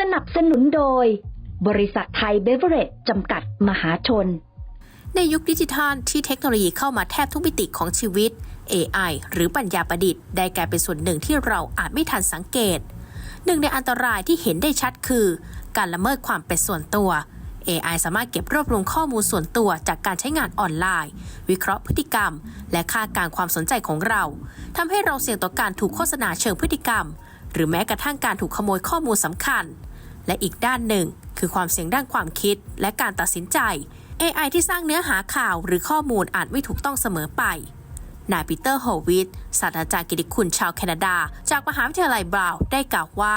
สนับสนุนโดย บริษัทไทยเบเวอเรจจำกัดมหาชน ในยุคดิจิทัลที่เทคโนโลยีเข้ามาแทบทุกมิติของชีวิต AI หรือปัญญาประดิษฐ์ได้กลายเป็นส่วนหนึ่งที่เราอาจไม่ทันสังเกต หนึ่งในอันตรายที่เห็นได้ชัดคือ การละเมิดความเป็นส่วนตัว AI สามารถเก็บรวบรวมข้อมูลส่วนตัวจากการใช้งานออนไลน์ วิเคราะห์พฤติกรรม และคาดการณ์ความสนใจของเราทำให้เราเสี่ยงต่อการถูกโฆษณาเชิงพฤติกรรม หรือแม้กระทั่งการถูกขโมยข้อมูลสำคัญ และอีกด้านหนึ่ง คือความเสี่ยงด้านความคิดและการตัดสินใจ AI ที่สร้างเนื้อหาข่าวหรือข้อมูลอาจไม่ถูกต้องเสมอไป นายปีเตอร์โฮวิตศาสตราจารย์กิติคุณชาวแคนาดา จากมหาวิทยาลัยบราวน์ได้กล่าวว่า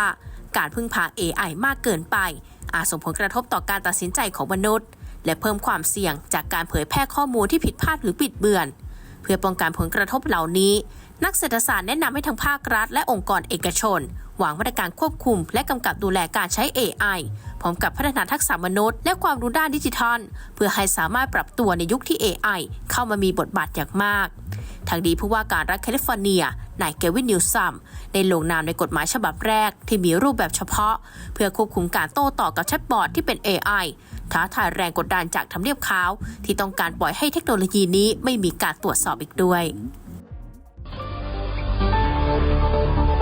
การพึ่งพา AI มากเกินไป อาจส่งผลกระทบต่อการตัดสินใจของมนุษย์ และเพิ่มความเสี่ยงจากการเผยแพร่ข้อมูลที่ผิดพลาดหรือปิดเบือน เพื่อป้องกันผลกระทบเหล่านี้ นักเศรษฐศาสตร์แนะนำให้ทั้งภาครัฐและองค์กรเอกชนวางมาตรการควบคุม และกำกับดูแลการใช้ AI พร้อมกับพัฒนาทักษะมนุษย์ และความรู้ด้านดิจิทัล เพื่อให้สามารถปรับตัวในยุคที่ AI เข้ามามีบทบาทอย่างมากทางดีผู้ว่าการรัฐแคลิฟอร์เนีย นายเกวินนิวซัมได้ลงนามในกฎหมายฉบับแรกที่มีรูปแบบเฉพาะ เพื่อควบคุมการโต้ตอบกับแชทบอทที่เป็น AI ท้าทายแรงกดดันจากทำเนียบขาว ที่ต้องการปล่อยให้เทคโนโลยีนี้ไม่มีการตรวจสอบอีกด้วย Thank you.